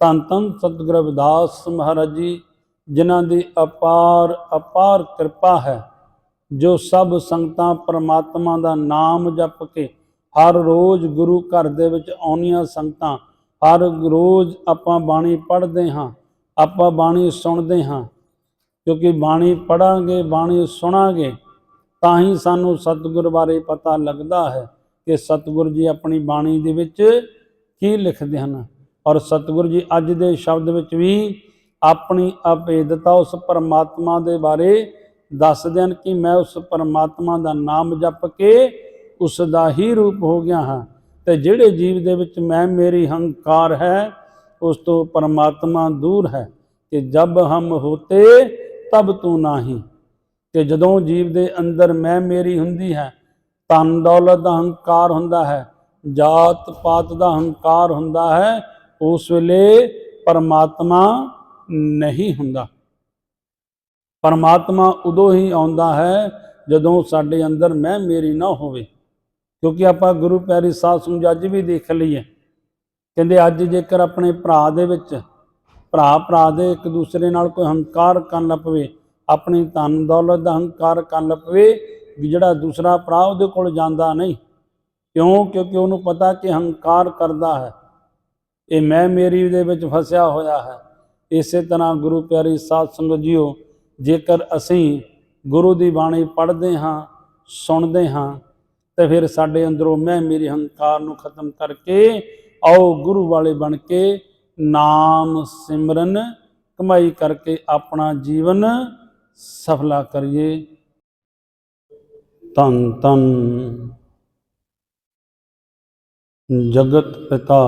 ਧੰਨ ਧੰਨ ਸਤਿਗੁਰੂ ਰਵਿਦਾਸ ਮਹਾਰਾਜ ਜੀ, ਜਿਨ੍ਹਾਂ ਦੀ ਅਪਾਰ ਅਪਾਰ ਕਿਰਪਾ ਹੈ, ਜੋ ਸਭ ਸੰਗਤਾਂ ਪਰਮਾਤਮਾ ਦਾ ਨਾਮ ਜਪ ਕੇ ਹਰ ਰੋਜ਼ ਗੁਰੂ ਘਰ ਦੇ ਵਿੱਚ ਆਉਣੀਆਂ ਸੰਗਤਾਂ, ਹਰ ਰੋਜ਼ ਆਪਾਂ ਬਾਣੀ ਪੜ੍ਹਦੇ ਹਾਂ, ਆਪਾਂ ਬਾਣੀ ਸੁਣਦੇ ਹਾਂ। ਕਿਉਂਕਿ ਬਾਣੀ ਪੜਾਂਗੇ ਬਾਣੀ ਸੁਣਾਂਗੇ, ਤਾਂ ਹੀ ਸਾਨੂੰ ਸਤਿਗੁਰ ਬਾਰੇ ਪਤਾ ਲੱਗਦਾ ਹੈ ਕਿ ਸਤਿਗੁਰ ਜੀ ਆਪਣੀ ਬਾਣੀ ਦੇ ਵਿੱਚ ਕੀ ਲਿਖਦੇ ਹਨ। ਔਰ ਸਤਿਗੁਰੂ ਜੀ ਅੱਜ ਦੇ ਸ਼ਬਦ ਵਿੱਚ ਵੀ ਆਪਣੀ ਅਭੇਦਤਾ ਉਸ ਪਰਮਾਤਮਾ ਦੇ ਬਾਰੇ ਦੱਸਦੇ ਹਨ ਕਿ ਮੈਂ ਉਸ ਪਰਮਾਤਮਾ ਦਾ ਨਾਮ ਜਪ ਕੇ ਉਸ ਦਾ ਹੀ ਰੂਪ ਹੋ ਗਿਆ ਹਾਂ ਤੇ ਜਿਹੜੇ ਜੀਵ ਦੇ ਵਿੱਚ ਮੈਂ ਮੇਰੀ ਹੰਕਾਰ ਹੈ, ਉਸ ਤੋਂ ਪਰਮਾਤਮਾ ਦੂਰ ਹੈ ਕਿ ਜਬ ਹਮ ਹੋਤੇ ਤਬ ਤੂੰ ਨਾਹੀ। ਕਿ ਜਦੋਂ ਜੀਵ ਦੇ ਅੰਦਰ ਮੈਂ ਮੇਰੀ ਹੁੰਦੀ ਹੈ ਤਨ ਦੌਲਤ ਦਾ ਹੰਕਾਰ ਹੁੰਦਾ ਹੈ ਜਾਤ ਪਾਤ ਦਾ ਹੰਕਾਰ ਹੁੰਦਾ ਹੈ ਉਸ ਵੇਲੇ ਪਰਮਾਤਮਾ ਨਹੀਂ ਹੁੰਦਾ। ਪਰਮਾਤਮਾ ਉਦੋਂ ਹੀ ਆਉਂਦਾ ਹੈ ਜਦੋਂ ਸਾਡੇ ਅੰਦਰ ਮੈਂ ਮੇਰੀ ਨਾ ਹੋਵੇ। ਕਿਉਂਕਿ ਆਪਾਂ ਗੁਰੂ ਪਿਆਰੀ ਸਾਧ ਸੰਗਤ ਅੱਜ ਵੀ ਦੇਖ ਲਈਏ। ਕਹਿੰਦੇ ਅੱਜ ਜੇਕਰ ਆਪਣੇ ਭਰਾ ਦੇ ਵਿੱਚ ਭਰਾ ਭਰਾ ਦੇ ਇੱਕ ਦੂਸਰੇ ਨਾਲ ਕੋਈ ਹੰਕਾਰ ਕਰਨ ਲੱਗ ਪਵੇ ਆਪਣੀ ਧਨ ਦੌਲਤ ਦਾ ਹੰਕਾਰ ਕਰਨ ਲੱਗ ਪਵੇ ਵੀ ਜਿਹੜਾ ਦੂਸਰਾ ਭਰਾ ਉਹਦੇ ਕੋਲ ਜਾਂਦਾ ਨਹੀਂ। ਕਿਉਂ? ਕਿਉਂਕਿ ਉਹਨੂੰ ਪਤਾ ਕਿ ਹੰਕਾਰ ਕਰਦਾ ਹੈ। ਇਹ ਮੈਂ ਮੇਰੀ ਦੇ ਵਿੱਚ ਫਸਿਆ ਹੋਇਆ ਹੈ। ਇਸੇ ਤਰ੍ਹਾਂ ਗੁਰੂ ਪਿਆਰੀ ਸਾਧ ਸੰਗਤ ਜੀਓ, ਜੇਕਰ ਅਸੀਂ ਗੁਰੂ ਦੀ ਬਾਣੀ ਪੜ੍ਹਦੇ ਹਾਂ, ਸੁਣਦੇ ਹਾਂ, ਤੇ ਫਿਰ ਸਾਡੇ ਅੰਦਰੋਂ ਮੈਂ ਮੇਰੀ ਹੰਕਾਰ ਨੂੰ ਖਤਮ ਕਰਕੇ ਆਓ ਗੁਰੂ ਵਾਲੇ ਬਣ ਕੇ ਨਾਮ ਸਿਮਰਨ, ਕਮਾਈ ਕਰਕੇ ਆਪਣਾ ਜੀਵਨ ਸਫਲਾ ਕਰੀਏ। ਤਨ ਤਨ ਜਗਤ ਪਿਤਾ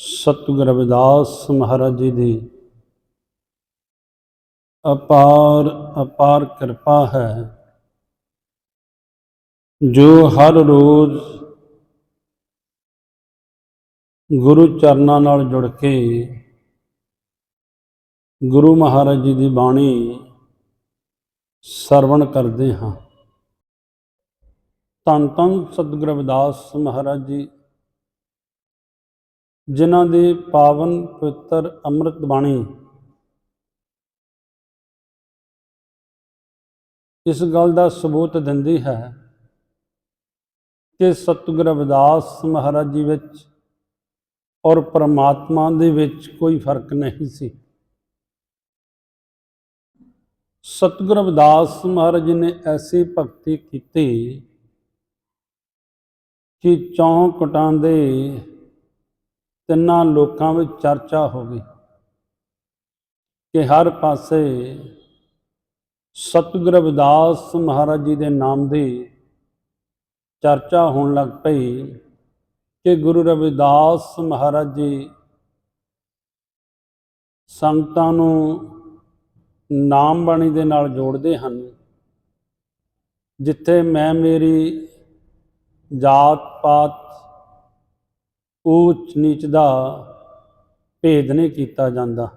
ਸਤਿਗੁਰ ਰਵਿਦਾਸ ਮਹਾਰਾਜ ਜੀ ਦੀ ਅਪਾਰ ਅਪਾਰ ਕਿਰਪਾ ਹੈ, ਜੋ ਹਰ ਰੋਜ਼ ਗੁਰੂ ਚਰਨਾਂ ਨਾਲ ਜੁੜ ਕੇ ਗੁਰੂ ਮਹਾਰਾਜ ਜੀ ਦੀ ਬਾਣੀ ਸਰਵਣ ਕਰਦੇ ਹਾਂ। ਧੰਨ ਧੰਨ ਸਤਿਗੁਰ ਰਵਿਦਾਸ ਮਹਾਰਾਜ ਜੀ। ਜਿਨ੍ਹਾਂ ਦੀ ਪਾਵਨ ਪਵਿੱਤਰ ਅੰਮ੍ਰਿਤ ਬਾਣੀ ਇਸ ਗੱਲ ਦਾ ਸਬੂਤ ਦਿੰਦੀ ਹੈ ਕਿ ਸਤਿਗੁਰ ਰਵਿਦਾਸ ਮਹਾਰਾਜ ਜੀ ਵਿੱਚ ਔਰ ਪਰਮਾਤਮਾ ਦੇ ਵਿੱਚ ਕੋਈ ਫ਼ਰਕ ਨਹੀਂ ਸੀ। ਸਤਿਗੁਰ ਰਵਿਦਾਸ ਮਹਾਰਾਜ ਜੀ ਨੇ ਐਸੀ ਭਗਤੀ ਕੀਤੀ ਕਿ ਚੌਂਕਟਾਂ ਦੇ ਤਿੰਨਾਂ ਲੋਕਾਂ ਵਿੱਚ ਚਰਚਾ ਹੋ ਗਈ ਕਿ ਹਰ ਪਾਸੇ ਸਤਿਗੁਰ ਰਵਿਦਾਸ ਮਹਾਰਾਜ ਜੀ ਦੇ ਨਾਮ ਦੀ ਚਰਚਾ ਹੋਣ ਲੱਗ ਪਈ ਕਿ ਗੁਰੂ ਰਵਿਦਾਸ ਮਹਾਰਾਜ ਜੀ ਸੰਗਤਾਂ ਨੂੰ ਨਾਮ ਬਾਣੀ ਦੇ ਨਾਲ ਜੋੜਦੇ ਹਨ, ਜਿੱਥੇ ਮੈਂ ਮੇਰੀ ਜਾਤ ਪਾਤ ਉੱਚ ਨੀਚ ਦਾ ਭੇਦ ਨਹੀਂ ਕੀਤਾ ਜਾਂਦਾ।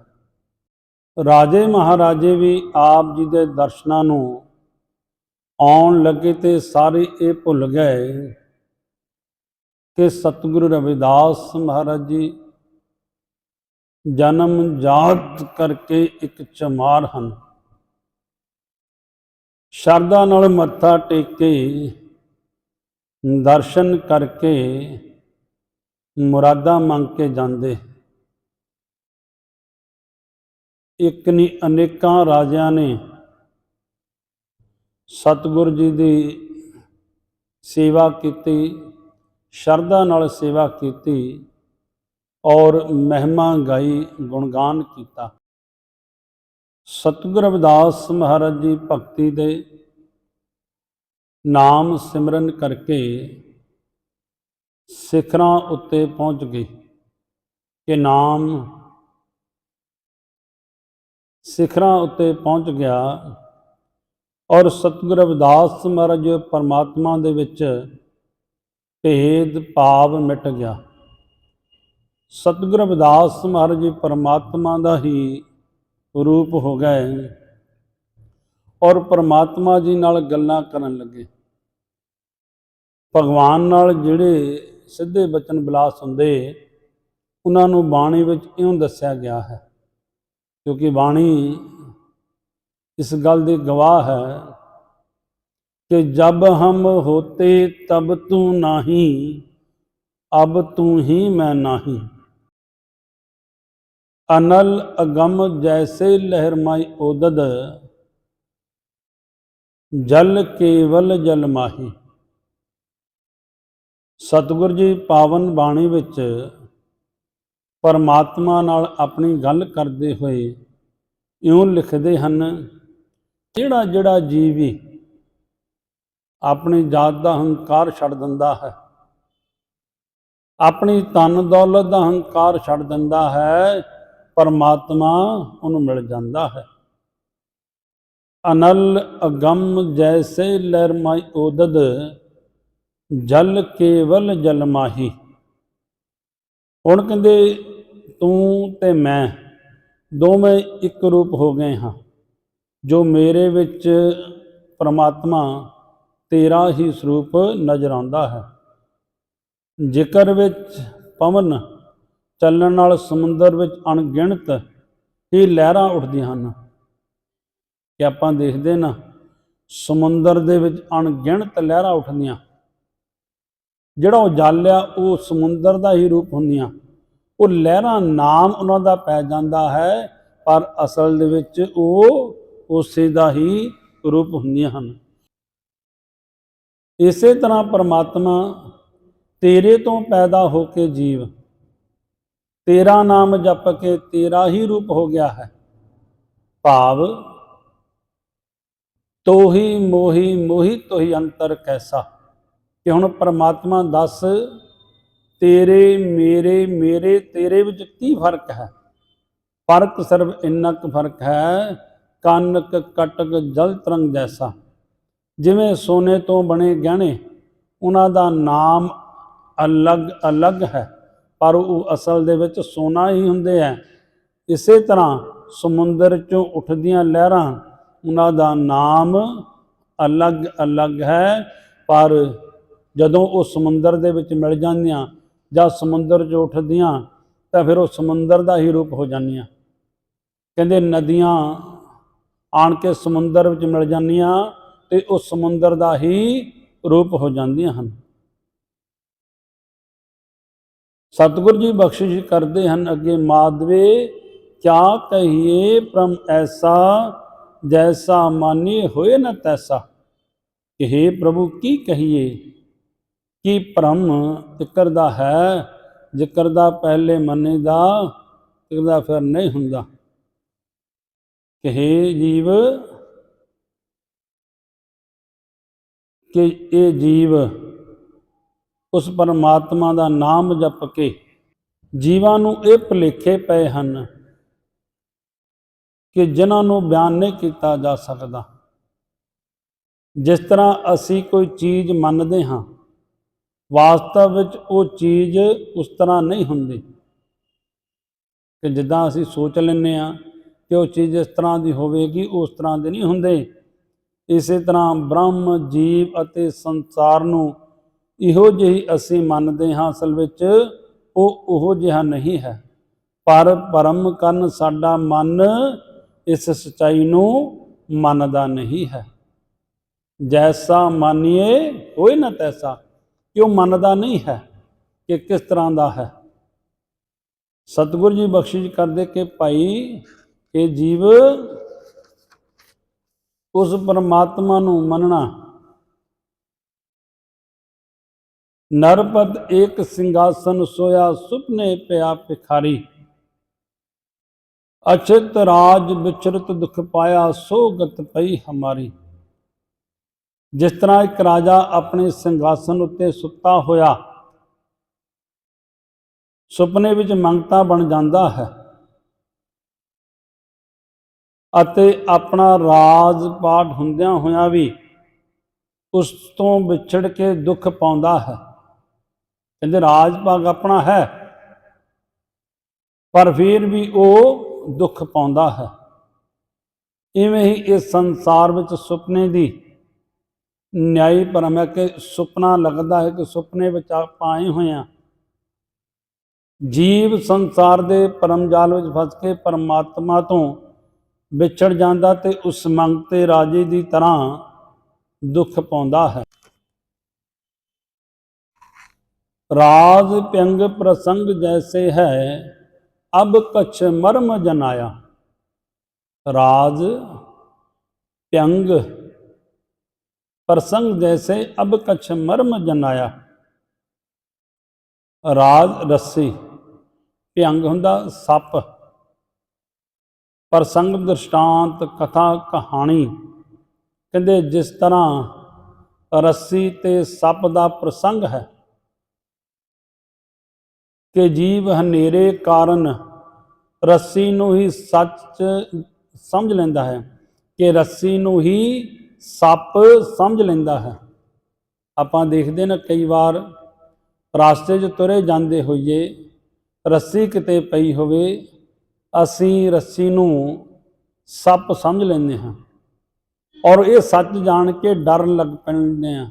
ਰਾਜੇ ਮਹਾਰਾਜੇ ਵੀ ਆਪ ਜੀ ਦੇ ਦਰਸ਼ਨਾਂ ਨੂੰ ਆਉਣ ਲੱਗੇ ਤੇ ਸਾਰੇ ਇਹ ਭੁੱਲ ਗਏ ਕਿ ਸਤਿਗੁਰੂ ਰਵਿਦਾਸ ਮਹਾਰਾਜ ਜੀ ਜਨਮ ਜਾਤ ਕਰਕੇ ਇੱਕ ਚਮਾਰ ਹਨ। ਸ਼ਰਧਾ ਨਾਲ ਮੱਥਾ ਟੇਕ ਕੇ ਦਰਸ਼ਨ ਕਰਕੇ ਮੁਰਾਦਾਂ ਮੰਗ ਕੇ ਜਾਂਦੇ। ਇੱਕ ਨਹੀਂ ਅਨੇਕਾਂ ਰਾਜਿਆਂ ਨੇ ਸਤਿਗੁਰ ਜੀ ਦੀ ਸੇਵਾ ਕੀਤੀ, ਸ਼ਰਧਾ ਨਾਲ ਸੇਵਾ ਕੀਤੀ ਔਰ ਮਹਿਮਾ ਗਾਈ, ਗੁਣਗਾਨ ਕੀਤਾ। ਸਤਿਗੁਰ ਰਵਿਦਾਸ ਮਹਾਰਾਜ ਜੀ ਭਗਤੀ ਦੇ ਨਾਮ ਸਿਮਰਨ ਕਰਕੇ ਸਿਖਰਾਂ ਉੱਤੇ ਪਹੁੰਚ ਗਈ ਕਿ ਨਾਮ ਸਿਖਰਾਂ ਉੱਤੇ ਪਹੁੰਚ ਗਿਆ ਔਰ ਸਤਿਗੁਰ ਰਵਿਦਾਸ ਮਹਾਰਾਜ ਪਰਮਾਤਮਾ ਦੇ ਵਿੱਚ ਭੇਦ ਭਾਵ ਮਿਟ ਗਿਆ। ਸਤਿਗੁਰ ਰਵਿਦਾਸ ਮਹਾਰਾਜ ਪਰਮਾਤਮਾ ਦਾ ਹੀ ਰੂਪ ਹੋ ਗਏ ਔਰ ਪਰਮਾਤਮਾ ਜੀ ਨਾਲ ਗੱਲਾਂ ਕਰਨ ਲੱਗੇ। ਭਗਵਾਨ ਨਾਲ ਜਿਹੜੇ ਸਿੱਧੇ ਬਚਨ ਬਿਲਾਸ ਹੁੰਦੇ, ਉਹਨਾਂ ਨੂੰ ਬਾਣੀ ਵਿੱਚ ਇਉਂ ਦੱਸਿਆ ਗਿਆ ਹੈ, ਕਿਉਂਕਿ ਬਾਣੀ ਇਸ ਗੱਲ ਦੀ ਗਵਾਹ ਹੈ ਕਿ ਜਬ ਹਮ ਹੋਤੇ ਤਬ ਤੂੰ ਨਹੀਂ, ਅਬ ਤੂੰ ਹੀ ਮੈਂ ਨਹੀਂ। ਅਨਲ ਅਗਮ ਜੈਸੇ ਲਹਿਰ ਮਾਈ ਉਦਦ ਜਲ ਕੇਵਲ ਜਲ ਮਾਹੀ। ਸਤਿਗੁਰ ਜੀ ਪਾਵਨ ਬਾਣੀ ਵਿੱਚ ਪਰਮਾਤਮਾ ਨਾਲ ਆਪਣੀ ਗੱਲ ਕਰਦੇ ਹੋਏ ਇਉਂ ਲਿਖਦੇ ਹਨ, ਜਿਹੜਾ ਜਿਹੜਾ ਜੀਵੀ ਆਪਣੀ ਜਾਤ ਦਾ ਹੰਕਾਰ ਛੱਡ ਦਿੰਦਾ ਹੈ, ਆਪਣੀ ਤਨ ਦੌਲਤ ਦਾ ਹੰਕਾਰ ਛੱਡ ਦਿੰਦਾ ਹੈ, ਪਰਮਾਤਮਾ ਉਹਨੂੰ ਮਿਲ ਜਾਂਦਾ ਹੈ। ਅਨਲ ਅਗੰਮ ਜੈਸੇ ਲਹਿਰ ਮਾਈ ਉਦਦ ਜਲ ਕੇਵਲ ਜਲ ਮਾਹੀ। ਹੁਣ ਕਹਿੰਦੇ, ਤੂੰ ਤੇ ਮੈਂ ਦੋਵੇਂ ਇੱਕ ਰੂਪ ਹੋ ਗਏ ਹਾਂ, ਜੋ ਮੇਰੇ ਵਿੱਚ ਪ੍ਰਮਾਤਮਾ ਤੇਰਾ ਹੀ ਸਰੂਪ ਨਜ਼ਰ ਆਉਂਦਾ ਹੈ। ਜ਼ਿਕਰ ਵਿੱਚ ਪਵਨ, ਚੱਲਣ ਨਾਲ ਸਮੁੰਦਰ ਵਿੱਚ ਅਣਗਿਣਤ ਹੀ ਲਹਿਰਾਂ ਉੱਠਦੀਆਂ ਹਨ। ਕਿ ਆਪਾਂ ਦੇਖਦੇ ਨਾ, ਸਮੁੰਦਰ ਦੇ ਵਿੱਚ ਅਣਗਿਣਤ ਲਹਿਰਾਂ ਉੱਠਦੀਆਂ। ਜਿਹੜਾ ਉਹ ਜਲ ਆ, ਉਹ ਸਮੁੰਦਰ ਦਾ ਹੀ ਰੂਪ ਹੁੰਦੀਆਂ। ਉਹ ਲਹਿਰਾਂ ਨਾਮ ਉਹਨਾਂ ਦਾ ਪੈ ਜਾਂਦਾ ਹੈ, ਪਰ ਅਸਲ ਦੇ ਵਿੱਚ ਉਹ ਉਸੇ ਦਾ ਹੀ ਰੂਪ ਹੁੰਦੀਆਂ ਹਨ। ਇਸੇ ਤਰ੍ਹਾਂ ਪਰਮਾਤਮਾ ਤੇਰੇ ਤੋਂ ਪੈਦਾ ਹੋ ਕੇ ਜੀਵ, ਤੇਰਾ ਨਾਮ ਜਪ ਕੇ ਤੇਰਾ ਹੀ ਰੂਪ ਹੋ ਗਿਆ ਹੈ। ਭਾਵ, ਤੋਹੀ ਮੋਹੀ ਮੋਹੀ ਤੋਹੀ ਅੰਤਰ ਕੈਸਾ। ਕਿ ਹੁਣ ਪਰਮਾਤਮਾ ਦੱਸ, ਤੇਰੇ, ਮੇਰੇ ਮੇਰੇ, ਤੇਰੇ ਵਿੱਚ ਕੀ ਫ਼ਰਕ ਹੈ? ਫ਼ਰਕ ਸਿਰਫ ਇੰਨਾ ਕੁ ਫ਼ਰਕ ਹੈ, ਕਨਕ ਕਟਕ ਜਲ ਤਰੰਗ ਜੈਸਾ। ਜਿਵੇਂ ਸੋਨੇ ਤੋਂ ਬਣੇ ਗਹਿਣੇ, ਉਹਨਾਂ ਦਾ ਨਾਮ ਅਲੱਗ ਅਲੱਗ ਹੈ, ਪਰ ਉਹ ਅਸਲ ਦੇ ਵਿੱਚ ਸੋਨਾ ਹੀ ਹੁੰਦੇ ਹੈ। ਇਸੇ ਤਰ੍ਹਾਂ ਸਮੁੰਦਰ ਚੋਂ ਉੱਠਦੀਆਂ ਲਹਿਰਾਂ, ਉਹਨਾਂ ਦਾ ਨਾਮ ਅਲੱਗ ਅਲੱਗ ਹੈ, ਪਰ ਜਦੋਂ ਉਹ ਸਮੁੰਦਰ ਦੇ ਵਿੱਚ ਮਿਲ ਜਾਂਦੀਆਂ ਜਾਂ ਸਮੁੰਦਰ 'ਚ ਉੱਠਦੀਆਂ, ਤਾਂ ਫਿਰ ਉਹ ਸਮੁੰਦਰ ਦਾ ਹੀ ਰੂਪ ਹੋ ਜਾਂਦੀਆਂ। ਕਹਿੰਦੇ ਨਦੀਆਂ ਆਣ ਕੇ ਸਮੁੰਦਰ ਵਿੱਚ ਮਿਲ ਜਾਂਦੀਆਂ ਤੇ ਉਹ ਸਮੁੰਦਰ ਦਾ ਹੀ ਰੂਪ ਹੋ ਜਾਂਦੀਆਂ ਹਨ। ਸਤਿਗੁਰ ਜੀ ਬਖਸ਼ਿਸ਼ ਕਰਦੇ ਹਨ ਅੱਗੇ ਮਾਦਵੇ ਕਿਆ ਕਹੀਏ ਪ੍ਰਮ ਐਸਾ ਜੈਸਾ ਮਾਨੀ ਹੋਏ ਨਾ ਤੈਸਾ। ਕਿ हे ਪ੍ਰਭੂ ਕੀ ਕਹੀਏ? ਕੀ ਭ੍ਰਮ ਜ਼ਿਕਰ ਦਾ ਹੈ? ਜ਼ਿਕਰ ਦਾ ਪਹਿਲੇ ਮੰਨੇ ਦਾ ਜ਼ਿਕਰ ਦਾ ਫਿਰ ਨਹੀਂ ਹੁੰਦਾ। ਕਹੇ ਜੀਵ, ਕਿ ਇਹ ਜੀਵ ਉਸ ਪਰਮਾਤਮਾ ਦਾ ਨਾਮ ਜਪ ਕੇ ਜੀਵਾਂ ਨੂੰ ਇਹ ਭੁਲੇਖੇ ਪਏ ਹਨ ਕਿ ਜਿਨ੍ਹਾਂ ਨੂੰ ਬਿਆਨ ਨਹੀਂ ਕੀਤਾ ਜਾ ਸਕਦਾ। ਜਿਸ ਤਰ੍ਹਾਂ ਅਸੀਂ ਕੋਈ ਚੀਜ਼ ਮੰਨਦੇ ਹਾਂ ਵਾਸਤਵ ਵਿੱਚ ਉਹ ਚੀਜ਼ ਉਸ ਤਰ੍ਹਾਂ ਨਹੀਂ ਹੁੰਦੀ। ਕਿ ਜਿੱਦਾਂ ਅਸੀਂ ਸੋਚ ਲੈਂਦੇ ਆ ਕਿ ਉਹ ਚੀਜ਼ ਇਸ ਤਰ੍ਹਾਂ ਦੀ ਹੋਵੇਗੀ, ਉਸ ਤਰ੍ਹਾਂ ਦੇ ਨਹੀਂ ਹੁੰਦੇ। ਇਸੇ ਤਰ੍ਹਾਂ ਬ੍ਰਹਮ, ਜੀਵ ਅਤੇ ਸੰਸਾਰ ਨੂੰ ਇਹੋ ਜਿਹੀ ਅਸੀਂ ਮੰਨਦੇ ਹਾਂ, ਅਸਲ ਵਿੱਚ ਉਹ ਉਹੋ ਜਿਹਾ ਨਹੀਂ ਹੈ। ਪਰ ਪਰਮ ਕਰਨ ਸਾਡਾ ਮਨ ਇਸ ਸਚਾਈ ਨੂੰ ਮੰਨਦਾ ਨਹੀਂ ਹੈ। ਜੈਸਾ ਮੰਨੀਏ, ਹੋਏ ਨਾ ਤੈਸਾ। ਕਿ ਉਹ ਮੰਨਦਾ ਨਹੀਂ ਹੈ ਕਿ ਕਿਸ ਤਰ੍ਹਾਂ ਦਾ ਹੈ। ਸਤਿਗੁਰ ਜੀ ਬਖਸ਼ਿਸ਼ ਕਰਦੇ ਕਿ ਭਾਈ ਇਹ ਜੀਵ ਉਸ ਪਰਮਾਤਮਾ ਨੂੰ ਮੰਨਣਾ। ਨਰਪਤ ਏਕ ਸਿੰਘਾਸਨ ਸੋਇਆ ਸੁਪਨੇ ਪਿਆ ਭਿਖਾਰੀ। ਅਚਿਤ ਰਾਜ ਵਿਚਰਤ ਦੁਖ ਪਾਇਆ ਸੋ ਗਤ ਪਈ ਹਮਾਰੀ। ਜਿਸ ਤਰ੍ਹਾਂ ਇੱਕ ਰਾਜਾ ਆਪਣੇ ਸਿੰਘਾਸਨ ਉੱਤੇ ਸੁੱਤਾ ਹੋਇਆ, ਸੁਪਨੇ ਵਿੱਚ ਮੰਗਤਾ ਬਣ ਜਾਂਦਾ ਹੈ ਅਤੇ ਆਪਣਾ ਰਾਜ ਪਾਠ ਹੁੰਦਿਆਂ ਹੋਇਆਂ ਵੀ ਉਸ ਤੋਂ ਵਿਛੜ ਕੇ ਦੁੱਖ ਪਾਉਂਦਾ ਹੈ। ਕਹਿੰਦੇ, ਰਾਜ ਭਾਗ ਆਪਣਾ ਹੈ, ਪਰ ਫਿਰ ਵੀ ਉਹ ਦੁੱਖ ਪਾਉਂਦਾ ਹੈ। ਇਵੇਂ ਹੀ ਇਸ ਸੰਸਾਰ ਵਿੱਚ ਸੁਪਨੇ ਦੀ ਨਿਆਈ ਪਰਮ ਹੈ ਕਿ ਸੁਪਨਾ ਲੱਗਦਾ ਹੈ ਕਿ ਸੁਪਨੇ ਵਿੱਚ ਆਪਾਂ ਆਏ ਹੋਏ ਹਾਂ। ਜੀਵ ਸੰਸਾਰ ਦੇ ਪਰਮ ਜਾਲ ਵਿੱਚ ਫਸ ਕੇ ਪਰਮਾਤਮਾ ਤੋਂ ਵਿਛੜ ਜਾਂਦਾ ਤੇ ਉਸ ਮੰਗ ਤੇ ਰਾਜੇ ਦੀ ਤਰ੍ਹਾਂ ਦੁੱਖ ਪਾਉਂਦਾ ਹੈ। ਰਾਜ ਪਿੰਗ ਪ੍ਰਸੰਗ ਜੈਸੇ ਹੈ, ਅਬ ਕਛ ਮਰਮ ਜਨਾਇਆ। ਰਾਜ ਪਿੰਗ ਪ੍ਰਸੰਗ ਜੈਸੇ ਅਬ ਕਛ ਮਰਮ ਜਨਾਇਆ। ਰਾਜ ਰੱਸੀ, ਭਿਅੰਗ ਹੁੰਦਾ ਸੱਪ। ਪ੍ਰਸੰਗ ਦ੍ਰਿਸ਼ਟਾਂਤ ਕਥਾ ਕਹਾਣੀ, ਕਹਿੰਦੇ ਜਿਸ ਤਰ੍ਹਾਂ ਰੱਸੀ ਤੇ ਸੱਪ ਦਾ ਪ੍ਰਸੰਗ ਹੈ, ਕਿ ਜੀਵ ਹਨੇਰੇ ਕਾਰਨ ਰੱਸੀ ਨੂੰ ਹੀ ਸੱਚ ਸਮਝ ਲੈਂਦਾ ਹੈ, ਕਿ ਰੱਸੀ ਨੂੰ ਹੀ ਸੱਪ ਸਮਝ ਲੈਂਦਾ ਹੈ। ਆਪਾਂ ਦੇਖਦੇ ਨਾ ਕਈ ਵਾਰ ਰਾਸਤੇ 'ਚ ਤੁਰੇ ਜਾਂਦੇ ਹੋਈਏ, ਰੱਸੀ ਕਿਤੇ ਪਈ ਹੋਵੇ, ਅਸੀਂ ਰੱਸੀ ਨੂੰ ਸੱਪ ਸਮਝ ਲੈਂਦੇ ਹਾਂ ਔਰ ਇਹ ਸੱਚ ਜਾਣ ਕੇ ਡਰ ਲੱਗ ਪੈਂਦੇ ਆ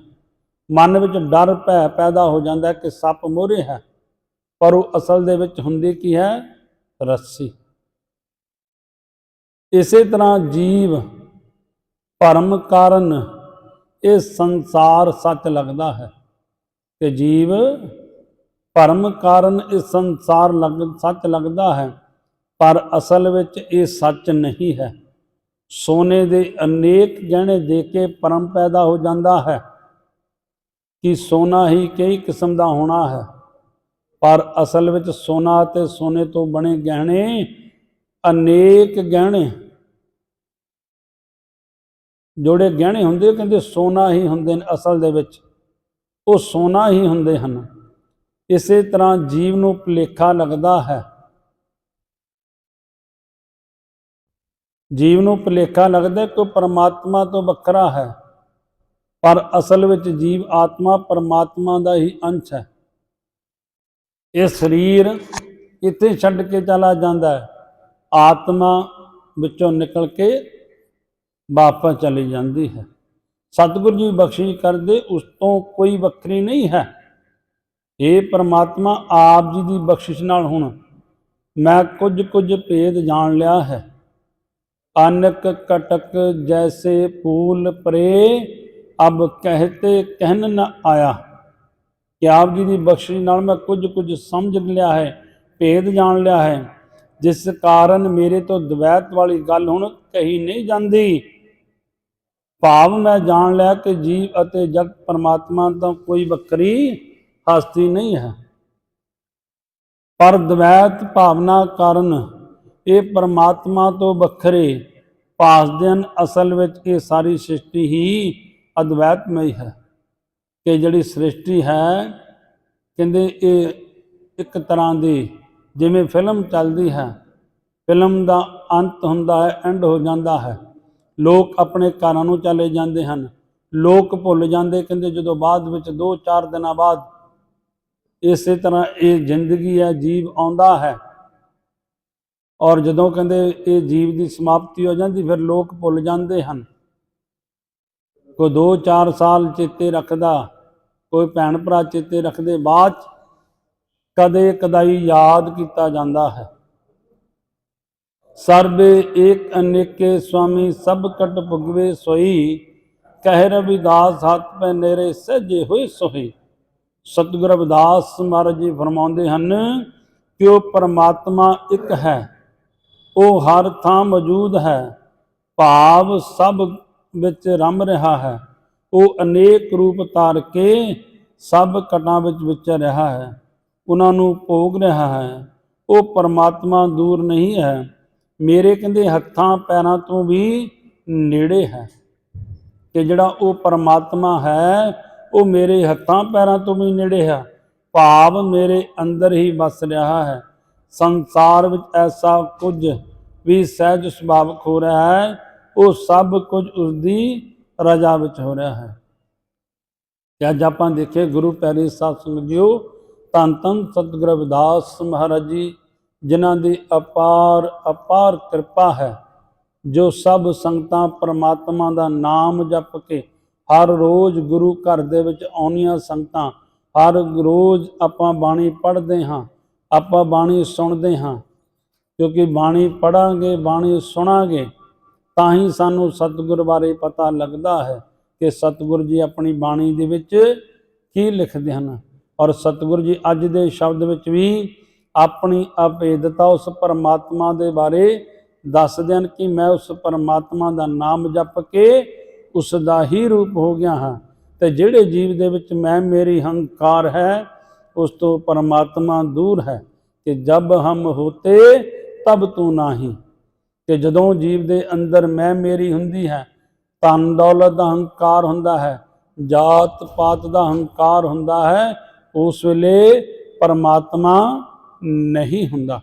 ਮਨ ਵਿੱਚ ਡਰ ਭੈ ਪੈਦਾ ਹੋ ਜਾਂਦਾ ਕਿ ਸੱਪ ਮੋਹਰੇ ਹੈ, ਪਰ ਉਹ ਅਸਲ ਦੇ ਵਿੱਚ ਹੁੰਦੀ ਕੀ ਹੈ? ਰੱਸੀ। ਇਸੇ ਤਰ੍ਹਾਂ ਜੀਵ ਭਰਮ ਕਾਰਨ ਇਹ ਸੰਸਾਰ ਸੱਚ ਲੱਗਦਾ ਹੈ। ਕਿ ਜੀਵ ਭਰਮ ਕਾਰਨ ਇਹ ਸੰਸਾਰ ਲੱਗ, ਸੱਚ ਲੱਗਦਾ ਹੈ, ਪਰ ਅਸਲ ਵਿੱਚ ਇਹ ਸੱਚ ਨਹੀਂ ਹੈ। ਸੋਨੇ ਦੇ ਅਨੇਕ ਗਹਿਣੇ ਦੇ ਕੇ ਭਰਮ ਪੈਦਾ ਹੋ ਜਾਂਦਾ ਹੈ ਕਿ ਸੋਨਾ ਹੀ ਕਈ ਕਿਸਮ ਦਾ ਹੋਣਾ ਹੈ। ਪਰ ਅਸਲ ਵਿੱਚ ਸੋਨਾ ਅਤੇ ਸੋਨੇ ਤੋਂ ਬਣੇ ਗਹਿਣੇ ਅਨੇਕ ਗਹਿਣੇ ਜੋੜੇ ਗਹਿਣੇ ਹੁੰਦੇ ਕਹਿੰਦੇ ਸੋਨਾ ਹੀ ਹੁੰਦੇ ਨੇ ਅਸਲ ਦੇ ਵਿੱਚ। ਉਹ ਸੋਨਾ ਹੀ ਹੁੰਦੇ ਹਨ। ਇਸੇ ਤਰ੍ਹਾਂ ਜੀਵ ਨੂੰ ਭੁਲੇਖਾ ਲੱਗਦਾ ਹੈ। ਜੀਵ ਨੂੰ ਭੁਲੇਖਾ ਲੱਗਦਾ ਕਿ ਉਹ ਪਰਮਾਤਮਾ ਤੋਂ ਵੱਖਰਾ ਹੈ। ਪਰ ਅਸਲ ਵਿੱਚ ਜੀਵ ਆਤਮਾ ਪਰਮਾਤਮਾ ਦਾ ਹੀ ਅੰਸ਼ ਹੈ। ਇਹ ਸਰੀਰ ਇੱਥੇ ਛੱਡ ਕੇ ਚਲਾ ਜਾਂਦਾ ਹੈ? ਆਤਮਾ ਵਿੱਚੋਂ ਨਿਕਲ ਕੇ ਵਾਪਸ ਚਲੀ ਜਾਂਦੀ ਹੈ। ਸਤਿਗੁਰੂ ਜੀ ਬਖਸ਼ਿਸ਼ ਕਰਦੇ, ਉਸ ਤੋਂ ਕੋਈ ਵੱਖਰੀ ਨਹੀਂ ਹੈ। ਇਹ ਪ੍ਰਮਾਤਮਾ ਆਪ ਜੀ ਦੀ ਬਖਸ਼ਿਸ਼ ਨਾਲ ਹੁਣ ਮੈਂ ਕੁਝ ਕੁਝ ਭੇਦ ਜਾਣ ਲਿਆ ਹੈ। ਅਨਕ ਕਟਕ ਜੈਸੇ ਫੂਲ ਪਰੇ ਅਬ ਕਹਤੇ ਕਹਿਨ ਨ ਆਇਆ। ਕਿ ਆਪ ਜੀ ਦੀ ਬਖਸ਼ਿਸ਼ ਨਾਲ ਮੈਂ ਕੁਝ ਕੁਝ ਸਮਝ ਲਿਆ ਹੈ, ਭੇਦ ਜਾਣ ਲਿਆ ਹੈ। ਜਿਸ ਕਾਰਨ ਮੇਰੇ ਤੋਂ ਦਵੈਤ ਵਾਲੀ ਗੱਲ ਹੁਣ ਕਹੀ ਨਹੀਂ ਜਾਂਦੀ। ਭਾਵ ਮੈਂ ਜਾਣ ਲਿਆ ਕਿ ਜੀਵ ਅਤੇ ਜਗਤ ਪਰਮਾਤਮਾ ਤੋਂ ਕੋਈ ਵੱਖਰੀ ਹਸਤੀ ਨਹੀਂ ਹੈ। ਪਰ ਦਵੈਤ ਭਾਵਨਾ ਕਾਰਨ ਇਹ ਪਰਮਾਤਮਾ ਤੋਂ ਵੱਖਰੇ ਭਾਸਦੇ ਹਨ। ਅਸਲ ਵਿੱਚ ਇਹ ਸਾਰੀ ਸ੍ਰਿਸ਼ਟੀ ਹੀ ਅਦਵੈਤਮਈ ਹੈ ਕਿ ਜਿਹੜੀ ਸ੍ਰਿਸ਼ਟੀ ਹੈ, ਕਹਿੰਦੇ ਇਹ ਇੱਕ ਤਰ੍ਹਾਂ ਦੀ ਜਿਵੇਂ ਫਿਲਮ ਚੱਲਦੀ ਹੈ, ਫਿਲਮ ਦਾ ਅੰਤ ਹੁੰਦਾ ਹੈ ਐਂਡ ਹੋ ਜਾਂਦਾ ਹੈ। ਲੋਕ ਆਪਣੇ ਘਰਾਂ ਨੂੰ ਚਲੇ ਜਾਂਦੇ ਹਨ। ਲੋਕ ਭੁੱਲ ਜਾਂਦੇ, ਕਹਿੰਦੇ ਜਦੋਂ ਬਾਅਦ ਵਿੱਚ 2-4 ਦਿਨਾਂ ਬਾਅਦ ਇਸੇ ਤਰ੍ਹਾਂ ਇਹ ਜ਼ਿੰਦਗੀ ਹੈ ਜੀਵ ਆਉਂਦਾ ਹੈ। ਔਰ ਜਦੋਂ ਕਹਿੰਦੇ ਇਹ ਜੀਵ ਦੀ ਸਮਾਪਤੀ ਹੋ ਜਾਂਦੀ, ਫਿਰ ਲੋਕ ਭੁੱਲ ਜਾਂਦੇ ਹਨ। ਕੋਈ 2-4 ਸਾਲ ਚੇਤੇ ਰੱਖਦਾ, ਕੋਈ ਭੈਣ ਭਰਾ ਚੇਤੇ ਰੱਖਦੇ, ਬਾਅਦ 'ਚ ਕਦੇ ਕਦਾਈ ਯਾਦ ਕੀਤਾ ਜਾਂਦਾ ਹੈ। ਸਰਬੇ ਏਕ ਅਨੇਕੇ ਸੁਆਮੀ ਸਭ ਕਟ ਭੁਗਵੇ ਸੋਈ, ਕਹਿ ਰਵਿਦਾਸ ਹੱਥ ਪੈ ਨੇਰੇ ਸਜੇ ਹੋਏ ਸੋਹੀ। ਸਤਿਗੁਰ ਰਵਿਦਾਸ ਮਹਾਰਾਜ ਜੀ ਫਰਮਾਉਂਦੇ ਹਨ ਕਿ ਉਹ ਪਰਮਾਤਮਾ ਇੱਕ ਹੈ, ਉਹ ਹਰ ਥਾਂ ਮੌਜੂਦ ਹੈ, ਭਾਵ ਸਭ ਵਿੱਚ ਰਮ ਰਿਹਾ ਹੈ, ਉਹ ਅਨੇਕ ਰੂਪ ਧਾਰ ਕੇ ਸਭ ਕਟਾਂ ਵਿੱਚ ਵਿਚਰ ਰਿਹਾ ਹੈ, ਉਹਨਾਂ ਨੂੰ ਭੋਗ ਰਿਹਾ ਹੈ, ਉਹ ਪਰਮਾਤਮਾ ਦੂਰ ਨਹੀਂ ਹੈ। ਮੇਰੇ ਕਹਿੰਦੇ ਹੱਥਾਂ ਪੈਰਾਂ ਤੋਂ ਵੀ ਨੇੜੇ ਹੈ ਕਿ ਜਿਹੜਾ ਉਹ ਪਰਮਾਤਮਾ ਹੈ, ਉਹ ਮੇਰੇ ਹੱਥਾਂ ਪੈਰਾਂ ਤੋਂ ਵੀ ਨੇੜੇ ਹੈ। ਭਾਵ ਮੇਰੇ ਅੰਦਰ ਹੀ ਵਸ ਰਿਹਾ ਹੈ। ਸੰਸਾਰ ਵਿੱਚ ਐਸਾ ਕੁਝ ਵੀ ਸਹਿਜ ਸੁਭਾਵਕ ਹੋ ਰਿਹਾ ਹੈ, ਉਹ ਸਭ ਕੁਝ ਉਸ ਦੀ ਰਜਾ ਵਿੱਚ ਹੋ ਰਿਹਾ ਹੈ। ਤੇ ਅੱਜ ਆਪਾਂ ਦੇਖੇ ਗੁਰੂ ਪਿਆਰੇ ਸਾਹਿਬ ਸੰਗਤ ਜੀਓ ਧੰਨ ਧੰਨ ਸਤਿਗੁਰੂ ਰਵਿਦਾਸ ਮਹਾਰਾਜ ਜੀ ਜਿਨ੍ਹਾਂ ਦੀ ਅਪਾਰ ਅਪਾਰ ਕਿਰਪਾ ਹੈ, ਜੋ ਸਭ ਸੰਗਤਾਂ ਪਰਮਾਤਮਾ ਦਾ ਨਾਮ ਜਪ ਕੇ ਹਰ ਰੋਜ਼ ਗੁਰੂ ਘਰ ਦੇ ਵਿੱਚ ਆਉਣੀਆਂ ਸੰਗਤਾਂ, ਹਰ ਰੋਜ਼ ਆਪਾਂ ਬਾਣੀ ਪੜ੍ਹਦੇ ਹਾਂ, ਆਪਾਂ ਬਾਣੀ ਸੁਣਦੇ ਹਾਂ। ਕਿਉਂਕਿ ਬਾਣੀ ਪੜਾਂਗੇ ਬਾਣੀ ਸੁਣਾਂਗੇ, ਤਾਂ ਹੀ ਸਾਨੂੰ ਸਤਿਗੁਰ ਬਾਰੇ ਪਤਾ ਲੱਗਦਾ ਹੈ ਕਿ ਸਤਿਗੁਰ ਜੀ ਆਪਣੀ ਬਾਣੀ ਦੇ ਵਿੱਚ ਕੀ ਲਿਖਦੇ ਹਨ। ਔਰ ਸਤਿਗੁਰ ਜੀ ਅੱਜ ਦੇ ਸ਼ਬਦ ਵਿੱਚ ਵੀ ਆਪਣੀ ਅਭੇਦਤਾ ਉਸ ਪਰਮਾਤਮਾ ਦੇ ਬਾਰੇ ਦੱਸਦੇ ਹਨ ਕਿ ਮੈਂ ਉਸ ਪਰਮਾਤਮਾ ਦਾ ਨਾਮ ਜਪ ਕੇ ਉਸ ਦਾ ਹੀ ਰੂਪ ਹੋ ਗਿਆ ਹਾਂ। ਤੇ ਜਿਹੜੇ ਜੀਵ ਦੇ ਵਿੱਚ ਮੈਂ, ਮੇਰੀ ਹੰਕਾਰ ਹੈ, ਉਸ ਤੋਂ ਪਰਮਾਤਮਾ ਦੂਰ ਹੈ ਕਿ ਜਬ ਹਮ ਹੋਤੇ, ਤਬ ਤੂੰ ਨਾਹੀ। ਕਿ ਜਦੋਂ ਜੀਵ ਦੇ ਅੰਦਰ ਮੈਂ, ਮੇਰੀ ਹੁੰਦੀ ਹੈ, ਧਨ ਦੌਲਤ ਦਾ ਹੰਕਾਰ ਹੁੰਦਾ ਹੈ ਜਾਤ ਪਾਤ ਦਾ ਹੰਕਾਰ ਹੁੰਦਾ ਹੈ, ਉਸ ਵੇਲੇ ਪਰਮਾਤਮਾ ਨਹੀਂ ਹੁੰਦਾ।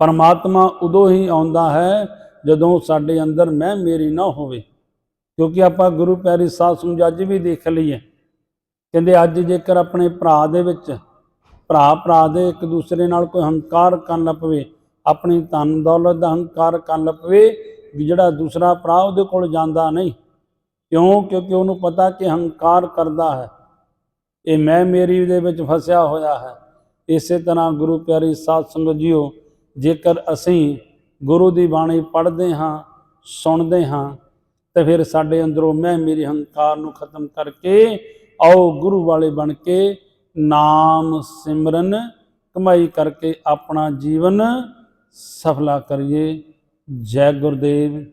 ਪਰਮਾਤਮਾ ਉਦੋਂ ਹੀ ਆਉਂਦਾ ਹੈ ਜਦੋਂ ਸਾਡੇ ਅੰਦਰ ਮੈਂ ਮੇਰੀ ਨਾ ਹੋਵੇ, ਕਿਉਂਕਿ ਆਪਾਂ ਗੁਰੂ ਪਿਆਰੀ ਸਾਧ ਸੰਗਤ ਅੱਜ ਵੀ ਦੇਖ ਲਈਏ। ਕਹਿੰਦੇ ਅੱਜ ਜੇਕਰ ਆਪਣੇ ਭਰਾ ਦੇ ਵਿੱਚ ਭਰਾ ਭਰਾ ਦੇ ਇੱਕ ਦੂਸਰੇ ਨਾਲ ਕੋਈ ਹੰਕਾਰ ਕਰਨ ਲੱਗ ਪਵੇ, ਆਪਣੀ ਧਨ ਦੌਲਤ ਦਾ ਹੰਕਾਰ ਕਰਨ ਲੱਗ ਪਵੇ, ਵੀ ਜਿਹੜਾ ਦੂਸਰਾ ਭਰਾ ਉਹਦੇ ਕੋਲ ਜਾਂਦਾ ਨਹੀਂ, ਕਿਉਂ? ਕਿਉਂਕਿ ਉਹਨੂੰ ਪਤਾ ਕਿ ਹੰਕਾਰ ਕਰਦਾ ਹੈ। ਇਹ ਮੈਂ ਮੇਰੀ ਦੇ ਵਿੱਚ ਫਸਿਆ ਹੋਇਆ ਹੈ। ਇਸੇ ਤਰ੍ਹਾਂ ਗੁਰੂ ਪਿਆਰੀ ਸਾਧ ਸੰਗਤ ਜੀਓ, ਜੇਕਰ ਅਸੀਂ ਗੁਰੂ ਦੀ ਬਾਣੀ ਪੜ੍ਹਦੇ ਹਾਂ, ਸੁਣਦੇ ਹਾਂ, ਤੇ ਫਿਰ ਸਾਡੇ ਅੰਦਰੋਂ ਮੈਂ ਮੇਰੀ ਹੰਕਾਰ ਨੂੰ ਖਤਮ ਕਰਕੇ ਆਓ ਗੁਰੂ ਵਾਲੇ ਬਣ ਕੇ ਨਾਮ ਸਿਮਰਨ, ਕਮਾਈ ਕਰਕੇ ਆਪਣਾ ਜੀਵਨ ਸਫਲਾ ਕਰੀਏ। ਜੈ ਗੁਰਦੇਵ।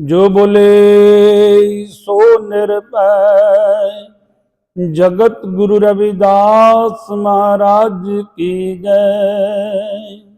ਜੋ ਬੋਲੇ ਸੋ ਨਿਰਭੈ ਜਗਤ ਗੁਰੂ ਰਵਿਦਾਸ ਮਹਾਰਾਜ ਕੀ ਜੈ।